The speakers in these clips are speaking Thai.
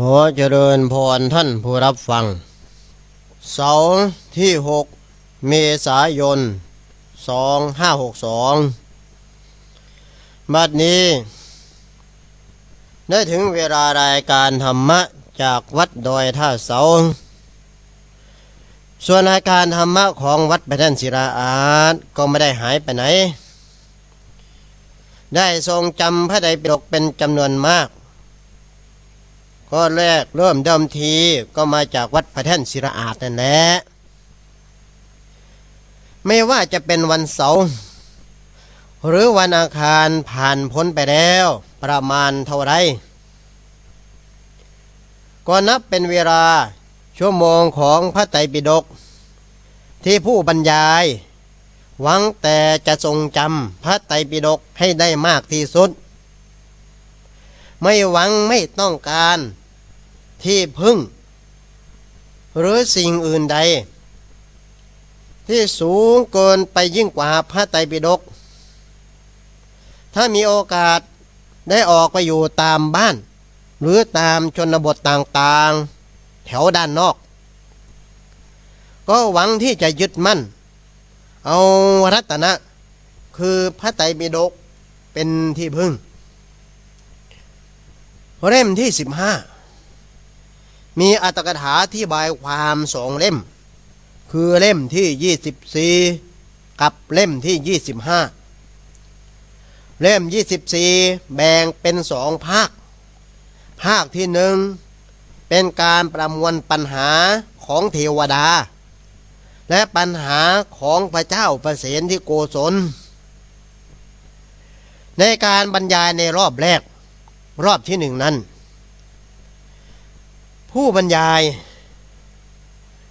ขอเจริญพรท่านผู้รับฟัง เสาร์ที่ 6 เมษายน 2562 บัดนี้ ได้ถึงเวลารายการธรรมะจากวัดดอยท่าเสา ส่วนรายการธรรมะของวัดพระท่านศิราอาจก็ไม่ได้หายไปไหน ได้ทรงจำพระไตรปิฎกเป็นจำนวนมาก ก็แรกเริ่มเดิมทีก็มาจากวัดพระแท่นศิราอาจนั่นแหละไม่ว่าจะเป็นวันเสาร์หรือวันอาคารผ่านพ้นไปแล้ว ประมาณเท่าไรก็นับเป็นเวลาชั่วโมงของพระไตรปิฎกที่ผู้บรรยาย หวังแต่จะทรงจำพระไตรปิฎกให้ได้มากที่สุด ไม่หวังไม่ต้องการ ที่พึ่ง หรือสิ่งอื่นใด ที่สูงเกินไปยิ่งกว่าพระไตรปิฎกถ้ามีโอกาสได้ออกไปอยู่ตามบ้าน หรือตามชนบทต่างๆ แถวด้านนอก ก็หวังที่จะยึดมั่น เอารัตนะ คือพระไตรปิฎกเป็นที่พึ่ง เล่มที่สิบห้ามีอัตกถาที่บายความสองเล่ม คือเล่มที่ยี่สิบสี่กับเล่มที่ยี่สิบห้าเล่มยี่สิบสี่แบ่งเป็นสองภาค ภาคที่หนึ่งเป็นการประมวลปัญหาของเทวดา และปัญหาของพระเจ้าประเสนที่โกศล ในการบรรยายในรอบแรก รอบที่หนึ่งนั้น ผู้บรรยาย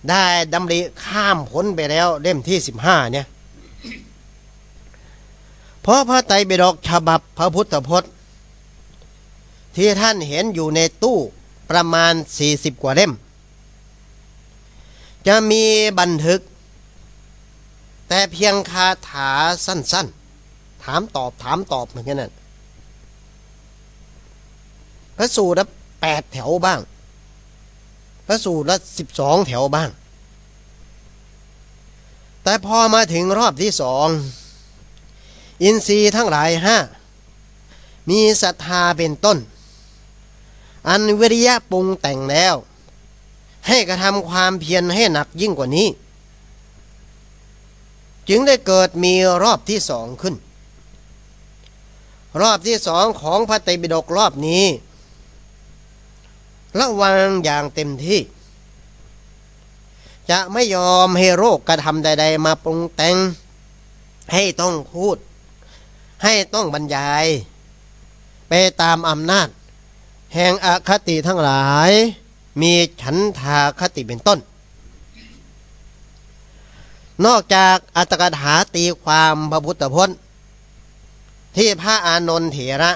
ได้ดำริข้ามพ้นไปแล้วเล่มที่สิบห้าเนี่ย เพราะพระไตรปิฎกฉบับพระพุทธพจน์ ที่ท่านเห็นอยู่ในตู้ประมาณ40กว่าเล่ม จะมีบันทึก แต่เพียงคาถาสั้นๆ ถามตอบถามตอบเหมือนกันนั่น พระสูตรละแปดแถวบ้าง พระสูตรละสิบสองแถวบ้าง แต่พอมาถึงรอบที่สอง อินทรีย์ทั้งหลายห้ามีศรัทธาเป็นต้น อันวิริยะปรุงแต่งแล้ว ให้กระทำความเพียรให้หนักยิ่งกว่านี้ จึงได้เกิดมีรอบที่สองขึ้น รอบที่สองของพระไตรปิฎกรอบนี้ ระวังอย่างเต็มที่ จะไม่ยอมให้โรคกระทำใด ๆ มาปรุงแต่ง ให้ต้องพูด ให้ต้องบรรยาย ไปตามอำนาจ แห่งอคติทั้งหลาย มีฉันทาคติเป็นต้น นอกจากอัตกถาตีความพระพุทธพจน์ที่พระอานนท์เถระ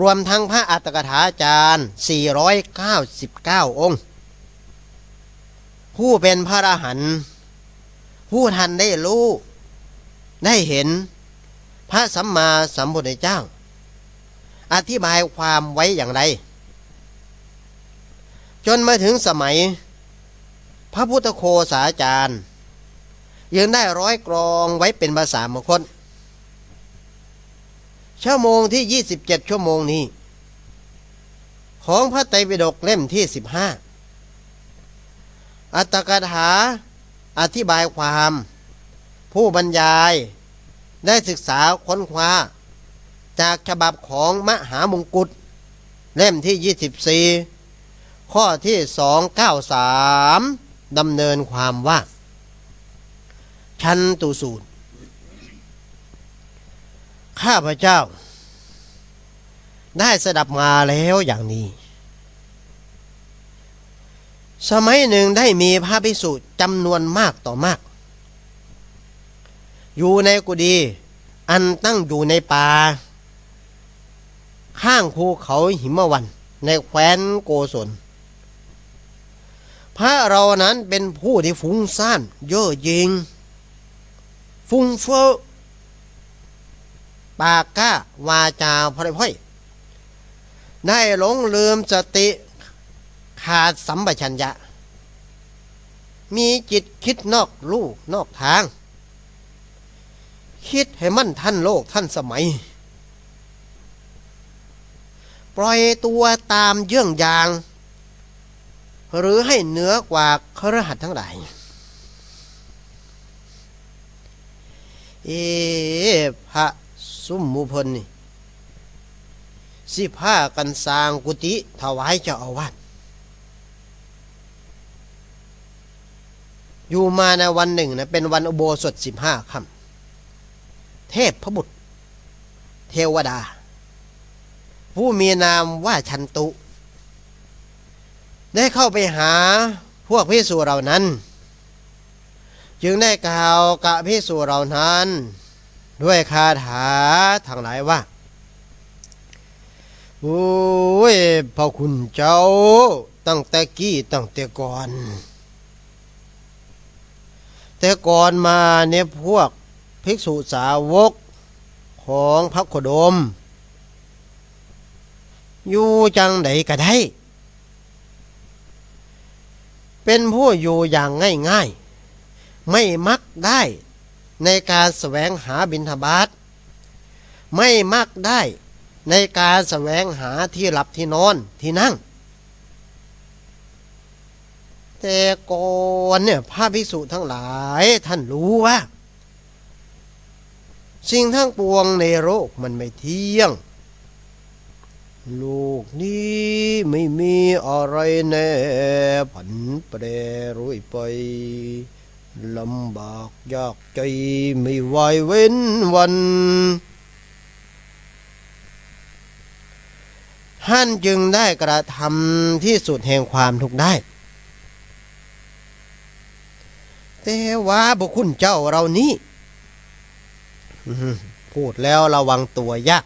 รวมทั้งพระอัตถกถาจารย์ 499 องค์ ผู้เป็นพระอรหันต์ผู้ทันได้รู้ ได้เห็นพระสัมมาสัมพุทธเจ้า อธิบายความไว้อย่างไร จนมาถึงสมัย พระพุทธโคสาจารย์ยังได้ร้อยกรองไว้เป็นภาษามงคล ชั่วโมงที่ 27 ชั่วโมงนี้ ของพระไตรปิฎกเล่มที่ 15 อัตถกถาอธิบายความ ผู้บรรยายได้ศึกษาค้นคว้า จากฉบับของมหามงกุฎเล่มที่ 24 ข้อที่ 293ดำเนินความว่า ชันตุสูตร ข้าพเจ้า ได้สดับมาแล้วอย่างนี้ สมัยหนึ่งได้มีพระภิกษุจำนวนมากต่อมาก อยู่ในกุฏิอันตั้งอยู่ในป่า ข้างภูเขาหิมวัน ในแคว้นโกศลพระเรานั้นเป็นผู้ที่ฟุ้งซ่าน เย่อหยิง ฟุ้งเฟ้อ ปากก้าวาจาพระพ่อยได้หลงลืมสติขาดสัมปชัญญะ มีจิตคิดนอกลูกนอกทาง คิดให้มั่นท่านโลกท่านสมัย ปล่อยตัวตามเยื่องยาง หรือให้เหนือกว่าครหัสทั้งหลายเอพระ สุมมุพลนี่สิผ้ากันสางกุฏิถวายเจ้าอาวาสอยู่มาในวันหนึ่งนะเป็นวันอุโบสถสิบห้าค่ำเทพพระบุตร เทวดา ผู้มีนามว่าชันตุ ได้เข้าไปหาพวกพิสูจเหล่านั้น จึงได้กล่าวกับพิสูจเหล่านั้น ด้วยคาถาทางหลายว่า โอ้ยพ่อคุณเจ้าตั้งแต่กี้ตั้งแต่ก่อน แต่ก่อนมาเนี่ยพวกภิกษุสาวกของพระโคดม อยู่จังไดก็ได้ เป็นผู้อยู่อย่างง่ายๆ ไม่มักได้ ในการแสวงหาบิณฑบาตไม่มักได้ในการแสวงหาที่หลับที่นอนที่นั่ง แต่ก่อนเนี่ยพระภิกษุทั้งหลายท่านรู้ว่า สิ่งทั้งปวงในโลกมันไม่เที่ยง โลกนี้ไม่มีอะไรแน่ผันแปรรุ่ยไป ลำบากยากใจไม่ไหวเว้นวันท่านจึงได้กระทำที่สุดแห่งความทุกข์ได้ แต่ว่าบุคคลเจ้าเรานี้พูดแล้วระวังตัวยาก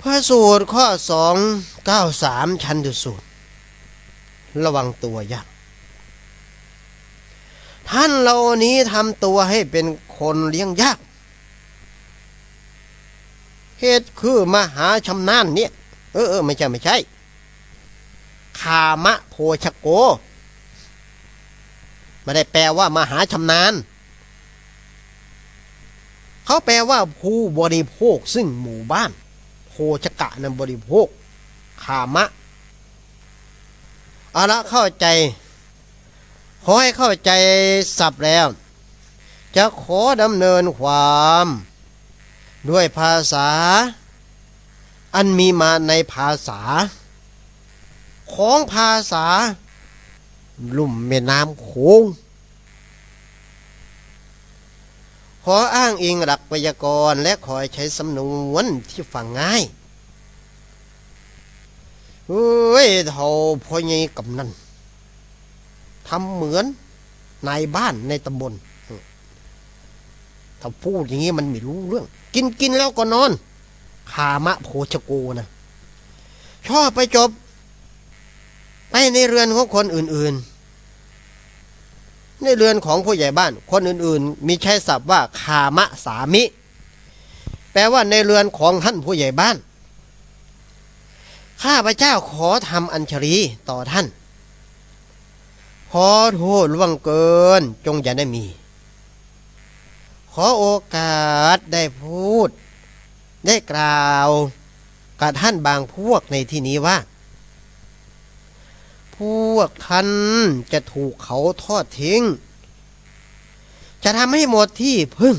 พระสูตรข้อสองเก้าสามชันดุสูตร ระวังตัวยาก ท่านเรานี้ทำตัวให้เป็นคนเลี้ยงยาก เหตุคือมหาชำนาญเนี่ย เออเออไม่ใช่ไม่ใช่ คามะโพชโก ไม่ได้แปลว่ามหาชำนาญ เขาแปลว่าผู้บริโภคซึ่งหมู่บ้าน โพชกะนั้นบริโภค คามะเอาละเข้าใจ ขอให้เข้าใจสับแล้ว จะขอดำเนินความ ด้วยภาษา อันมีมาในภาษา ของภาษา ลุ่มแม่น้ำโขงขออ้างอิงหลักไวยากรณ์และขอให้ใช้สำนวนที่ฟังง่ายเฮ้ยเท่าพ่อใหญ่กำนัน ทำเหมือนนายบ้านในตำบลถ้าพูดอย่างนี้มันไม่รู้เรื่อง กินกินแล้วก็นอนขามะโพชโกนะชอบไปจบ ไปในเรือนของคนอื่น ๆ ในเรือนของผู้ใหญ่บ้าน คนอื่น ๆ มีใช้ศัพท์ว่าคามะสามิ แปลว่าในเรือนของท่านผู้ใหญ่บ้าน ข้าพระเจ้าขอทำอัญชลีต่อท่าน ขอโทษล่วงเกินจงอย่าได้มี ขอโอกาสได้พูด ได้กล่าวกับท่านบางพวกในที่นี้ว่า พวกท่านจะถูกเขาทอดทิ้ง จะทำให้หมดที่พึ่ง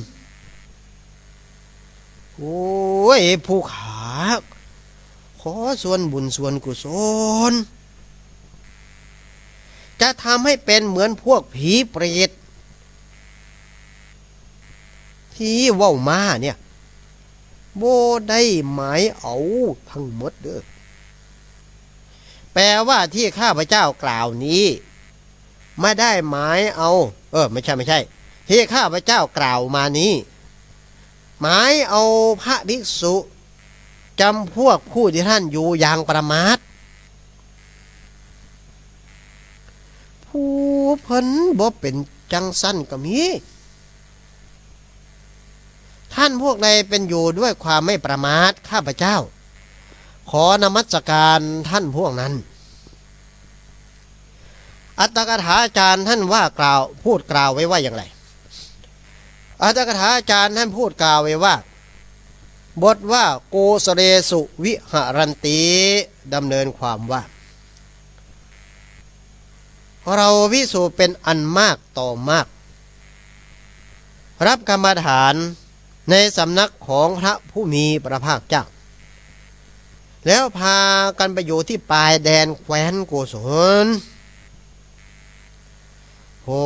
โอ้ย ผู้ขา ขอส่วนบุญส่วนกุศล จะทำให้เป็นเหมือนพวกผีเปรตที่ว่ามาเนี่ยโบได้หมายเอาทั้งหมดเด้อแปลว่าที่ข้าพเจ้ากล่าวนี้ ไม่ได้หมายเอา เออ ไม่ใช่ไม่ใช่ ที่ข้าพเจ้ากล่าวมานี้ หมายเอาพระภิกษุจำพวกผู้ที่ท่านอยู่อย่างประมาท ผู้ เพิ่นบ่เป็นจังสั้นก็มี ท่านพวกใดเป็นอยู่ด้วยความไม่ประมาทข้าพเจ้า ขอนมัสการท่านพวกนั้น อัตถกถาจารย์ท่านว่ากล่าวพูดกล่าวไว้ว่าอย่างไร อัตถกถาจารย์ท่านพูดกล่าวไว้ว่า บทว่าโกสเรสุวิหรันติดำเนินความว่า เราวิสูเป็นอันมากต่อมาก รับกรรมฐานในสำนักของพระผู้มีพระภาคเจ้า แล้วพากันไปอยู่ที่ปลายแดนแคว้นโกศลโอ้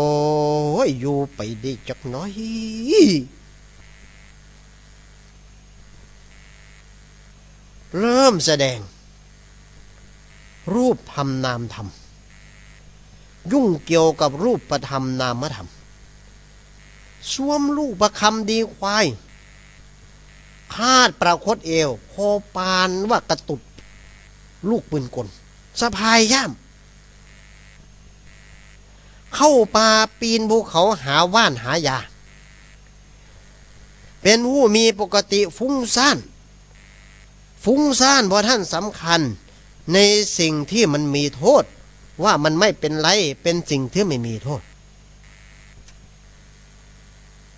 ยอยู่ไปได้จักน้อย เริ่มแสดง รูปธรรมนามธรรม ยุ่งเกี่ยวกับรูปประธรรมนามธรรมสวมลูกประคำดีควายคาดประคตเอวโคปานว่ากระตุดลูกปืนกลสะพายย่ามเข้าป่าปีนภูเขาหาว่านหายา เป็นผู้มีปกติฟุ้งซ่าน ฟุ้งซ่านเพราะท่านสำคัญในสิ่งที่มันมีโทษ ว่ามันไม่เป็นไรเป็นสิ่งที่ไม่มีโทษ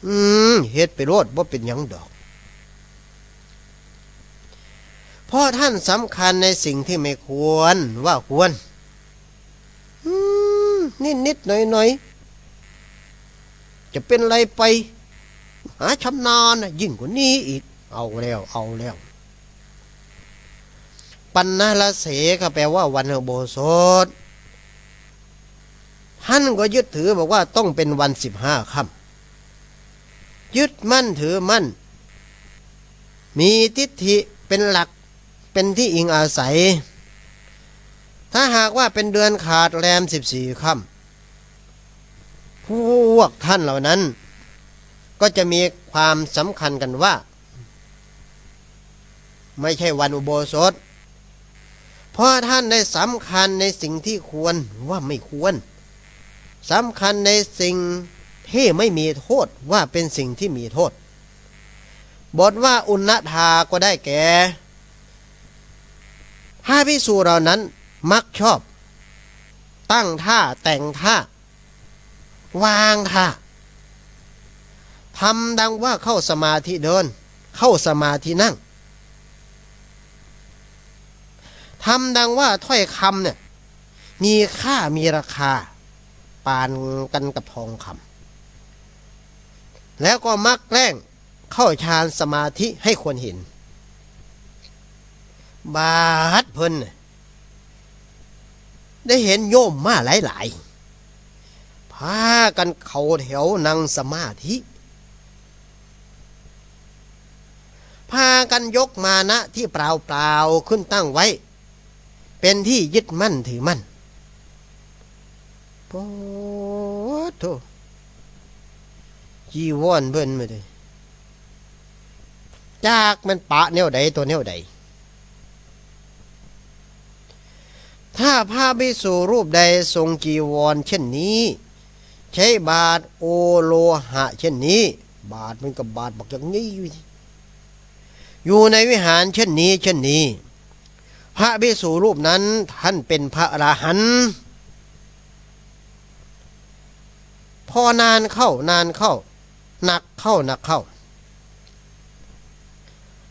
อืมเฮ็ดไปโลดว่าเป็นยังดอกเพราะท่านสำคัญในสิ่งที่ไม่ควรว่าควรอืมนิดนิดหน่อยหน่อยจะเป็นไรไป หาชำนาญน่ะยิ่งกว่านี้อีก เอาแล้ว เอาแล้ว ปันนาละเสก็แปลว่าวันโบสถ ท่านก็ยึดถือบอกว่าต้องเป็นวันสิบห้าค่ำยึดมั่นถือมั่น มีทิฏฐิเป็นหลักเป็นที่อิงอาศัย ถ้าหากว่าเป็นเดือนขาดแรมสิบสี่ค่ำพวกท่านเหล่านั้น ก็จะมีความสำคัญกันว่า ไม่ใช่วันอุโบสถเพราะท่านได้สำคัญในสิ่งที่ควรว่าไม่ควร สำคัญในสิ่งที่ไม่มีโทษว่าเป็นสิ่งที่มีโทษ บทว่าอุณทาก็ได้แก่พระพิสูเหล่านั้นมักชอบ ตั้งท่าแต่งท่า วางท่าทำดังว่าเข้าสมาธิเดิน เข้าสมาธินั่งทำดังว่าถ้อยคำเนี่ยมีค่ามีราคา ปานกันกับทองคำแล้วก็มักแกล้งเข้าฌานสมาธิให้คนเห็น บาดเพิ่นได้เห็นโยมมาหลายๆพากันเขาแถวนั่งสมาธิพากันยกมานะที่เปล่าเปล่าๆขึ้นตั้งไว้ เป็นที่ยึดมั่นถือมั่น โอ้โถจีวอนเบิ่นมาเลยจากมันปะแนวใดตัวแนวใด ถ้าพระภิกษุรูปใดทรงจีวรเช่นนี้ ใช้บาทโอโลหะ เช่นนี้ บาทมันกับบาทบอกอย่างนี้อยู่อยู่ในวิหารเช่นนี้ เช่นนี้ พระภิกษุรูปนั้นท่านเป็นพระอรหันต์ พอนานเข้านานเข้าหนักเข้าหนักเข้า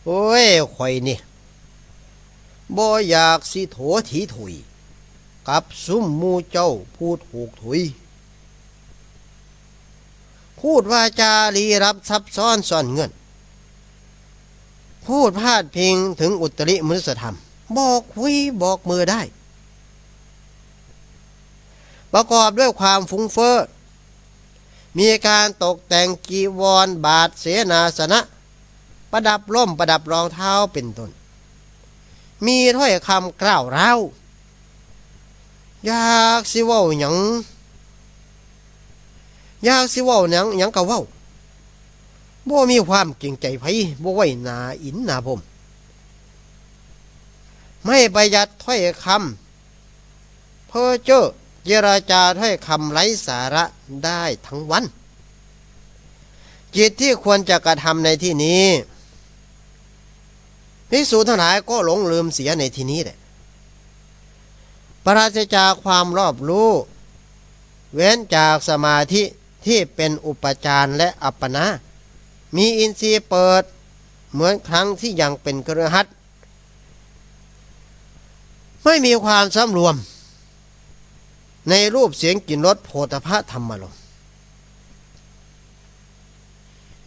โอ้ยข่อยนี่บ่อยากสิโถถีถุย กับซุ่มมูเจ้าพูดถูกถุย พูดว่าจารีรับซับซ้อนซ่อนเงิน พูดพาดพิงถึงอุตริมนุสธรรม บอกคุยบอกมือได้ ประกอบด้วยความฟุ้งเฟ้อ มีการตกแต่งกีวรบาทเสนาสนะ ประดับร่มประดับรองเท้าเป็นต้น มีถ้อยคำกล่าวร้าวอยากสิว้าหยังอยากสิว้าหยังหยังก็เว้าบ่มีความเก่งใจไผบ่ไว้หนาอินหนาผม ไม่ประหยัดถ้อยคำเพ้อเจ้อ เจราจาถ้อยคำไร้สาระได้ทั้งวัน จิตที่ควรจะกระทำในที่นี้พิสูจน์ทั้งหลายก็หลงลืมเสียในที่นี้แหละปราศจากความรอบรู้ เว้นจากสมาธิที่เป็นอุปจารและอัปปนามีอินทรีย์เปิดเหมือนครั้งที่ยังเป็นกระหัตไม่มีความสำรวม ในรูปเสียงกลิ่นรสโผฏฐะธรรมารม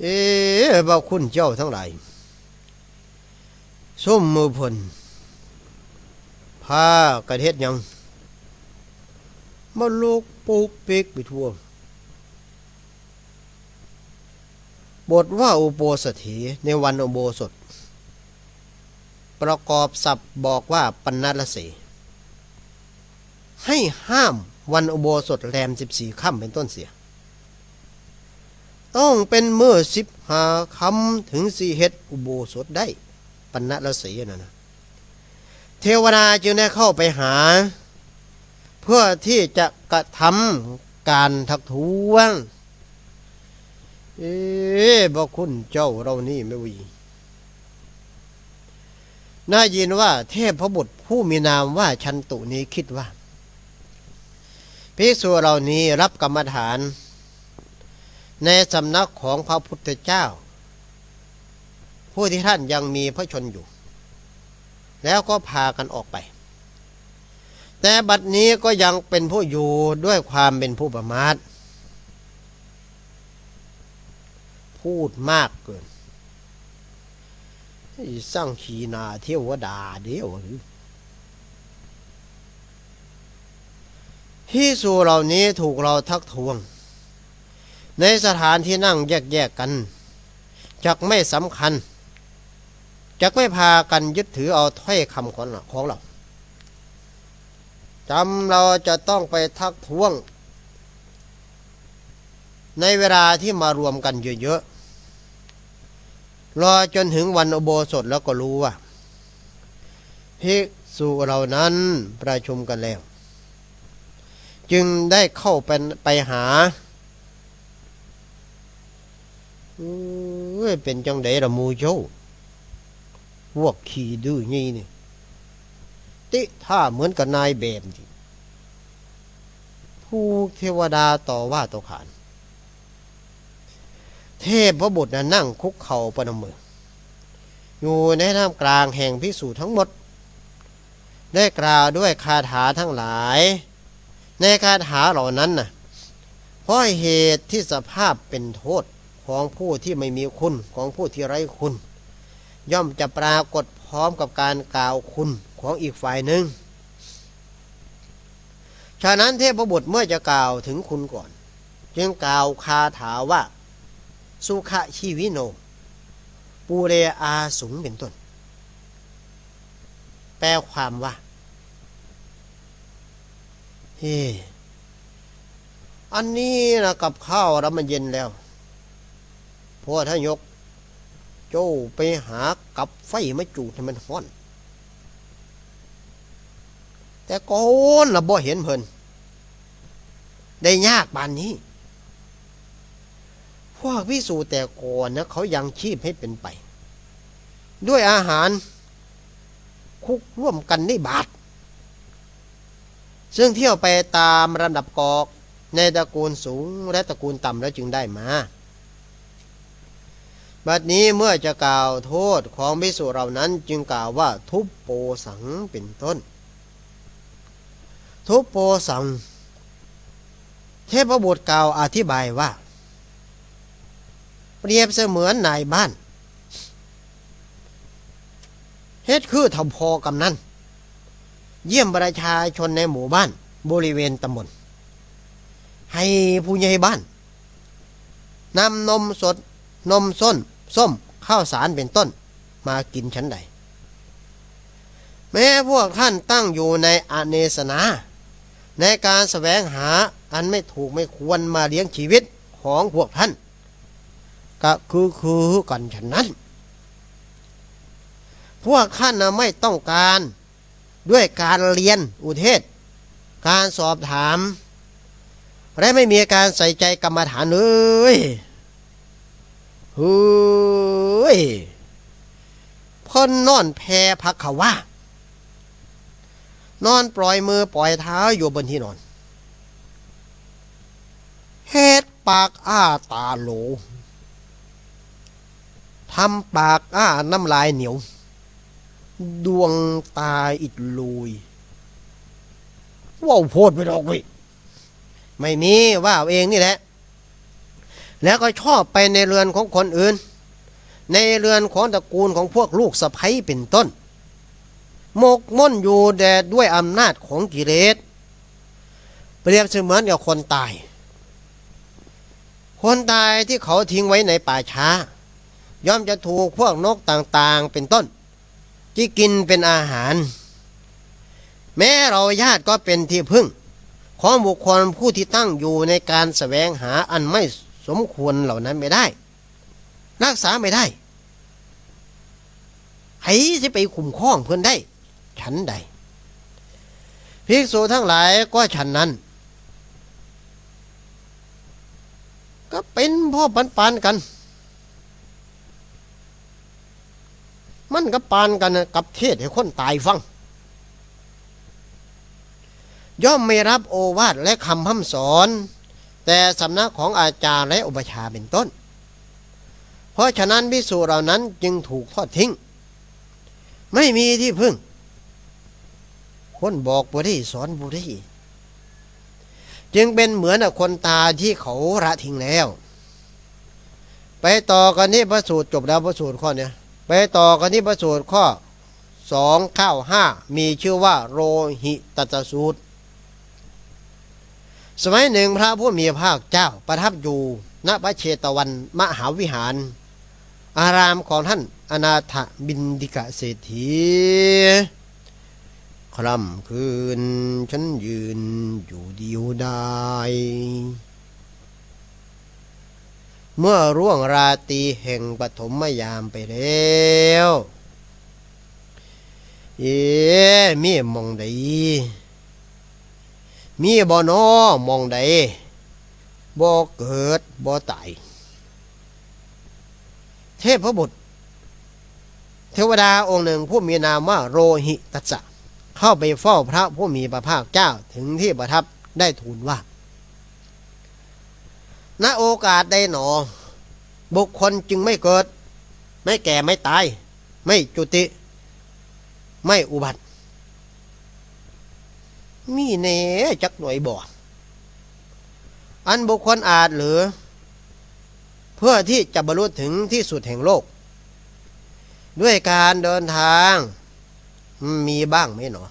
เอ๊ะบ่าคุณเจ้าทั้งหลายส้มมือพลผ้ากระเทศยังมาลูกปุกปิกไปทั่วบทว่าอุโบสถีในวันอุโบสถ ประกอบศัพท์บอกว่าปัณณรสี ให้ห้ามวันอุโบสถแรมสิบสี่ค่ำเป็นต้นเสีย ต้องเป็นเมื่อสิบหาคำถึงสี่เฮ็ดอุโบสถได้ปัณณรสีนั่นนะ เทวดาจึงได้เข้าไปหา เพื่อที่จะกระทำการทักท้วง เอ๊บ่คุณเจ้าเรานี่ไม่วีน่ายินว่าเทพพระบุตรผู้มีนามว่าชันตุนี้คิดว่า ภิกษุเหล่านี้รับกรรมฐาน ในสำนักของพระพุทธเจ้า ผู้ที่ท่านยังมีพระชนอยู่ แล้วก็พากันออกไป แต่บัดนี้ก็ยังเป็นผู้อยู่ด้วยความเป็นผู้ประมาทพูดมากเกินสร้างขีนาเที่ยวดาเดียวหรือ ที่สู่เหล่านี้ถูกเราทักทวง ในสถานที่นั่งแยกๆกันจักไม่สำคัญจักไม่พากันยึดถือเอาถ้อยคำของเราของเราจำเราจะต้องไปทักท้วง ในเวลาที่มารวมกันเยอะๆ รอจนถึงวันอุโบสถแล้วก็รู้ว่าภิกษุเรานั้นประชุมกันแล้ว จึงได้เข้าเป็นไปหาเป็นจังไดละมูโจพวกขี่ดื้องี้นี่ ติท่าเหมือนกับนายเบมทีผู้เทวดาต่อว่าต่อขาน เทพพระบุตรนั่งคุกเข่าประนมมือ อยู่ในท่ามกลางแห่งพิสูจทั้งหมด ได้กล่าวด้วยคาถาทั้งหลาย ในคาถาเหล่านั้นน่ะเพราะเหตุที่สภาพเป็นโทษของผู้ที่ไม่มีคุณของผู้ที่ไร้คุณ ย่อมจะปรากฏพร้อมกับการกล่าวคุณของอีกฝ่ายหนึ่งฉะนั้นเทพบุตรเมื่อจะกล่าวถึงคุณก่อน จึงกล่าวคาถาว่า สุขชีวิโน ปูเรอาสุงเป็นต้น แปลความว่า เฮ้อันนี้นะกับข้าวแล้วมันเย็นแล้วพอถ้ายก โจ้ไปหากับไฟมาจูดให้มันห้อน แต่ก่อนละบ่เห็นเพิ่นได้ยากบานนี้ พวกพิสูจแต่ก่อนนะเขายังชีพให้เป็นไป ด้วยอาหารคุกร่วมกันในบาท ซึ่งเที่ยวไปตามระดับกอกในตระกูลสูงและตระกูลต่ำแล้วจึงได้มา บัดนี้เมื่อจะกล่าวโทษของพิสุเหล่านั้นจึงกล่าวว่าทุบโปสังเป็นต้น ทุบโปสัง เทพบุตรกล่าวอธิบายว่า เปรียบเสมือนนายบ้าน เฮ็ดคือทำพอกำนัน เยี่ยมประชาชนในหมู่บ้าน บริเวณตำบล ให้ผู้ใหญ่บ้านนำนมสด นมส้น ส้ม ข้าวสารเป็นต้น มากินชั้นใด แม้พวกท่านตั้งอยู่ในอเนสนา ในการแสวงหาอันไม่ถูกไม่ควรมาเลี้ยงชีวิตของพวกท่าน ก็คือคือกันฉะนั้น พวกท่านไม่ต้องการ ด้วยการเรียนอุเทศ การสอบถาม และไม่มีการใส่ใจกรรมฐานเลยเฮ้ยพ่นนอนแพรพักขว่า นอนปล่อยมือปล่อยเท้าอยู่บนที่นอนำปากอ้าตาโหลทำปากอ้าน้ำลายเหนียว ดวงตาอิดลุยว้าวโพดไปดอกเว้ยไม่มีว่าเอาเองนี่แหละ แล้วก็ชอบไปในเรือนของคนอื่น ในเรือนของตระกูลของพวกลูกสะใภ้เป็นต้นหมกมุ่นอยู่แดดด้วยอำนาจของกิเลสเปรียบเสมือนกับคนตาย คนตายที่เขาทิ้งไว้ในป่าช้า ย่อมจะถูกพวกนกต่างๆ เป็นต้น ที่กินเป็นอาหาร แม้เราญาติก็เป็นที่พึ่ง ของบุคคลผู้ที่ตั้งอยู่ในการแสวงหาอันไม่สมควรเหล่านั้นไม่ได้ รักษาไม่ได้ให้จะไปคุ้มครองเพื่อนได้ ฉันใดภิกษุทั้งหลายก็ฉันนั้น ก็เป็นพ่อปันปานกัน มันก็ปานกันกับเทศให้คนตายฟัง ย่อมไม่รับโอวาทและคำพัมสอน แต่สำนักของอาจารย์และอุปชาเป็นต้น เพราะฉะนั้นพิสูจเหล่านั้นจึงถูกทอดทิ้ง ไม่มีที่พึ่ง คนบอกบุได้สอนบุได้จึงเป็นเหมือนคนตาที่เขาละทิ้งแล้ว ไปต่อกันที่พระสูตรจบแล้วพระสูตรข้อเนี้ย ไปต่อกันที่พระสูตรข้อสองข้าห้ามีชื่อว่าโรหิตตสูตร สมัยหนึ่งพระผู้มีพระภาคเจ้าประทับอยู่ณพระเชตวันมหาวิหาร อารามของท่านอนาถบินดิกะเศรษฐีคร่ำคืนฉันยืนอยู่เดียวได้ เมื่อร่วงราตีแห่งปฐมยามไปแล้วเอ๊ะมีมองใดมีบ่นอมองใดบ่เกิดบ่ตาย เทพบุตร เทวดาองค์หนึ่งผู้มีนามว่าโรหิตัสสะเข้าไปเฝ้าพระผู้มีพระภาคเจ้าถึงที่ประทับได้ทูลว่า ณโอกาสได้หนอ บุคคลจึงไม่เกิด ไม่แก่ไม่ตาย ไม่จุติ ไม่อุบัติ มีเนจักหน่วยบ่อันบุคคลอาจหรือ เพื่อที่จะบรรลุถึงที่สุดแห่งโลก ด้วยการเดินทางมีบ้างไหมหนอ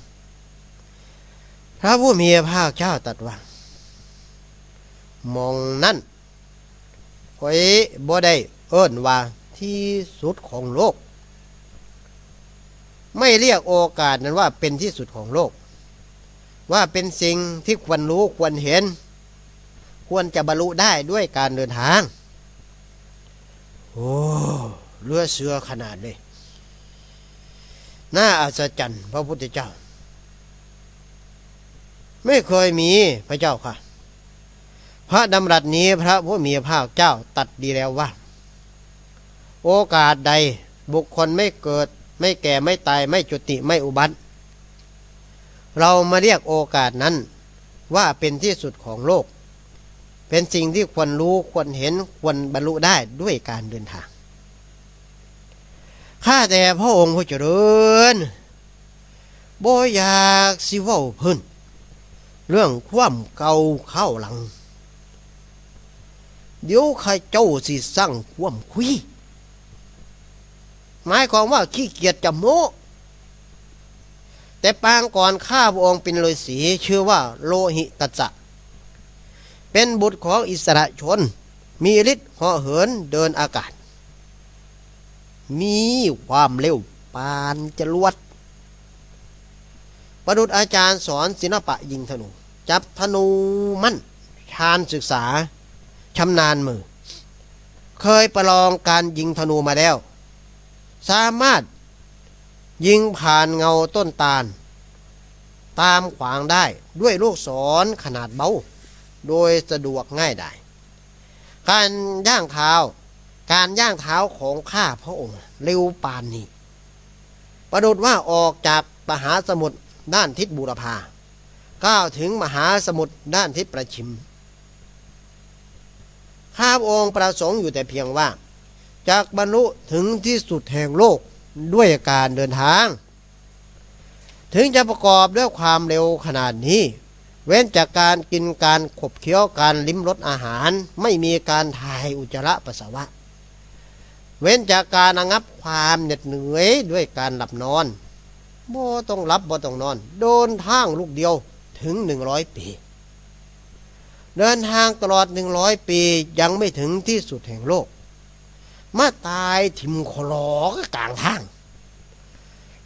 พระผู้มีพระภาคเจ้าตรัสว่ามองนั่น คอยบ่ได้เอิ้นว่าที่สุดของโลก ไม่เรียกโอกาสนั้นว่าเป็นที่สุดของโลก ว่าเป็นสิ่งที่ควรรู้ควรเห็น ควรจะบรรลุได้ด้วยการเดินทาง โอ้เลือเสือขนาดเลยน่าอัศจรรย์พระพุทธเจ้า ไม่เคยมีพระเจ้าค่ะ ระดำรัสนี้พระผู้มีพระภาคเจ้าตัดดีแล้วว่า โอกาสใดบุคคลไม่เกิด ไม่แก่ไม่ตายไม่จุติไม่อุบัติ เรามาเรียกโอกาสนั้นว่าเป็นที่สุดของโลก เป็นสิ่งที่ควรรู้ควรเห็นควรบรรลุได้ด้วยการเดินทางข้าแต่พระองค์ผู้เจริญบ่อยากสิว้าเพิ่นเรื่องความเก่าเข้าหลัง เดี๋ยวข้าเจ้าสิสั่งความคุย หมายความว่าขี้เกียจจะโมแต่ปางก่อนข้าพระองค์เป็นฤาษีชื่อว่าโลหิตัสสะเป็นบุตรของอิสระชน มีฤทธิ์หาะเหินเดินอากาศ มีความเร็วปานจรวด ประดุษอาจารย์สอนศิลปะยิงธนู จับธนูมั่นชาญศึกษา ชำนาญมือ เคยประลองการยิงธนูมาแล้ว สามารถยิงผ่านเงาต้นตาล ตามขวางได้ด้วยลูกศรขนาดเบา โดยสะดวกง่ายได้ การย่างเท้า การย่างเท้าของข้าพระองค์เร็วปานนี้ ประดุดว่าออกจากมหาสมุทรด้านทิศบูรพาก้าวถึงมหาสมุทรด้านทิศประชิม ข้าพองค์ประสงค์อยู่แต่เพียงว่าจากบรรลุถึงที่สุดแห่งโลกด้วยการเดินทาง ถึงจะประกอบด้วยความเร็วขนาดนี้ เว้นจากการกินการขบเคี้ยวการลิ้มรสอาหาร ไม่มีการถ่ายอุจจาระปัสสาวะ เว้นจากการระงับความเหน็ดเหนื่อยด้วยการหลับนอนบ่ต้องหลับบ่ต้องนอน โดนทางลูกเดียวถึงหนึ่งร้อยปี เดินทางตลอดหนึ่งร้อยปียังไม่ถึงที่สุดแห่งโลก มาตายทิมคลอก็กลางทาง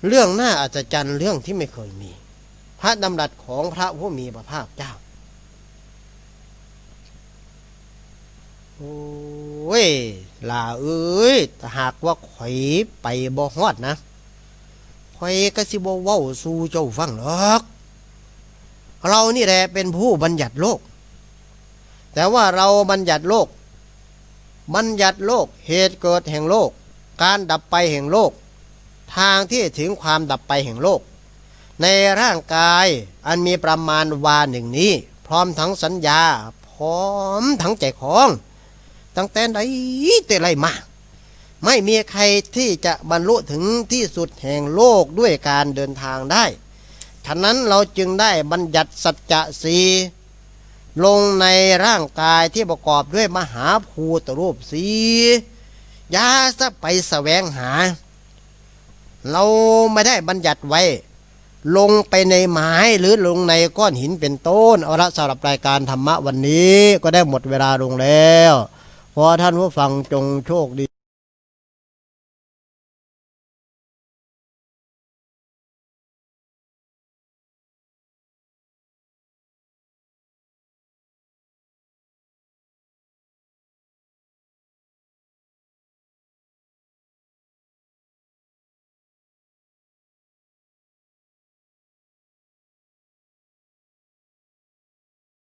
เรื่องน่าอัศจรรย์เรื่องที่ไม่เคยมี พระดำรัสของพระผู้มีพระภาคเจ้า โอ้ยลาเอ้ยแต่หากว่าข่อยไปบ่ฮอดนะข่อยก็สิบ่เว้าสู่เจ้าฟังหรอก เรานี่แหละเป็นผู้บัญญัติโลก แต่ว่าเราบัญญัติโลก บัญญัติโลก เหตุเกิดแห่งโลก การดับไปแห่งโลก ทางที่ถึงความดับไปแห่งโลก ในร่างกายอันมีประมาณวาหนึ่งนี้ พร้อมทั้งสัญญา พร้อมทั้งใจของ ตั้งแต่ไหนแต่ไรมาไม่มีใครที่จะบรรลุถึงที่สุดแห่งโลกด้วยการเดินทางได้ ฉะนั้นเราจึงได้บัญญัติสัจจะสี ลงในร่างกายที่ประกอบด้วยมหาภูตรูปสียาสะไปแสวงหา เราไม่ได้บัญญัติไว้ ลงไปในไม้หรือลงในก้อนหินเป็นต้นเอาละสำหรับรายการธรรมะวันนี้ก็ได้หมดเวลาลงแล้ว ขอท่านผู้ฟังจงโชคดี